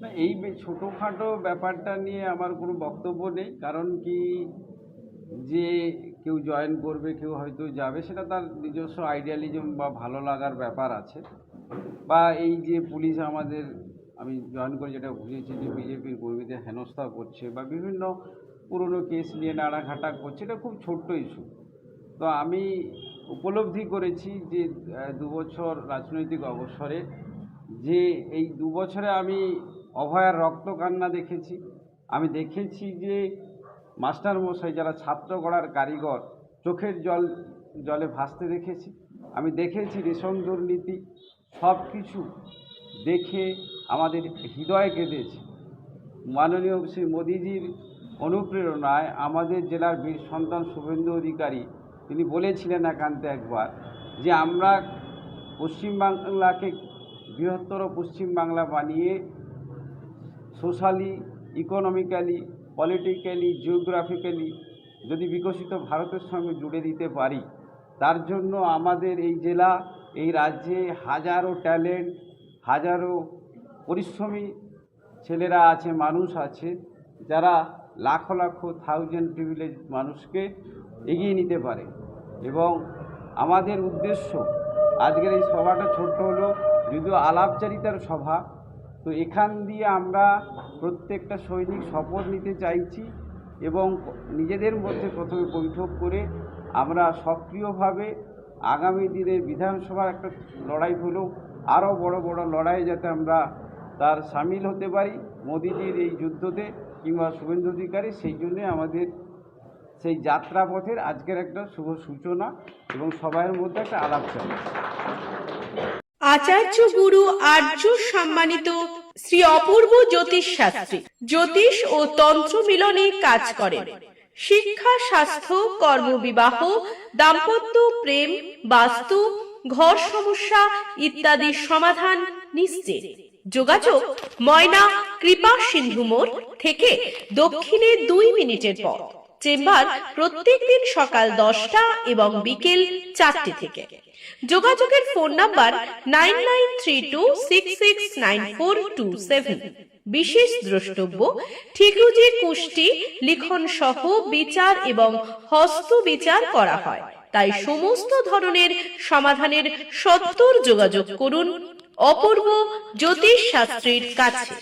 না এই ছোটোখাটো ব্যাপারটা নিয়ে আমার কোনো বক্তব্য নেই। কারণ কি যে কেউ জয়েন করবে কেউ হয়তো যাবে সেটা তার নিজস্ব আইডিয়ালিজম বা ভালো লাগার ব্যাপার আছে। বা এই যে পুলিশ আমাদের আমি জয়েন করে যেটা বুঝেছি যে বিজেপির কর্মীদের হেনস্থা করছে বা বিভিন্ন পুরনো কেস নিয়ে নাড়াঘাটা করছে এটা খুব ছোট্ট ইস্যু তো আমি উপলব্ধি করেছি যে আহ, দু বছর রাজনৈতিক অবসরে যে এই দু বছরে আমি অভয়ার রক্ত কান্না দেখেছি। আমি দেখেছি যে মাস্টার মশাই যারা ছাত্র গড়ার কারিগর, চোখের জল, জলে ভাসতে দেখেছি। আমি দেখেছি রেশন দুর্নীতি সব কিছু দেখে আমাদের হৃদয় কেঁদেছে। মাননীয় শ্রী মোদিজির অনুপ্রেরণায় আমাদের জেলার বীর সন্তান শুভেন্দু অধিকারী, তিনি বলেছিলেন একান্তে একবার যে আমরা পশ্চিমবাংলাকে বৃহত্তর পশ্চিমবাংলা বানিয়ে সোশ্যালি, ইকোনমিক্যালি, পলিটিক্যালি, জিওগ্রাফিক্যালি যদি বিকশিত ভারতের সঙ্গে জুড়ে দিতে পারি, তার জন্য আমাদের এই জেলা, এই রাজ্যে হাজারো ট্যালেন্ট, হাজারো পরিশ্রমী ছেলেরা আছে, মানুষ আছে, যারা লাখো লাখো থাউজেন্ড প্রিভিলেজ মানুষকে এগিয়ে নিতে পারে। এবং আমাদের উদ্দেশ্য, আজকের এই সভাটা ছোট্ট হলো, যদিও আলাপচারিতার সভা তো এখান দিয়ে আমরা প্রত্যেকটা সৈনিক শপথ নিতে চাইছি এবং নিজেদের মধ্যে প্রথমে বৈঠক করে আমরা সক্রিয়ভাবে আগামী দিনে বিধানসভার একটা লড়াই হলেও আরও বড় বড় লড়াই যাতে আমরা তার সামিল হতে পারি মোদিজির এই যুদ্ধতে কিংবা শুভেন্দু অধিকারী, সেই জন্যে আমাদের সেই যাত্রাপথের আজকের একটা শুভ সূচনা এবং সবাইয়ের মধ্যে একটা আলাপ চলে আচার্য গুরু আর্য সম্মানিত শ্রী অপূর্ব জ্যোতিষ শাস্ত্রী জ্যোতিষ ও তন্ত্র মিলনে কাজ করেন। শিক্ষা, স্বাস্থ্য, কর্মবিবাহ, দাম্পত্য, প্রেম, বাস্তু, ঘর সমস্যা ইত্যাদি সমাধান নিশ্চিত। যোগাযোগ ময়না কৃপা সিন্ধু মোড় থেকে দক্ষিণে দুই মিনিটের পথ। চেম্বার প্রত্যেক দিন সকাল দশটা এবং বিকেল চারটে থেকে। যোগাযোগের phone number nine nine three two six six nine four two seven. বিশেষ দ্রষ্টব্য ঠিকুজি কুষ্টি লিখন সহ বিচার এবং হস্ত বিচার করা হয়। তাই সমস্ত ধরনের সমাধানের সত্তর যোগাযোগ করুন অপূর্ব জ্যোতিষ শাস্ত্রীর কাছে।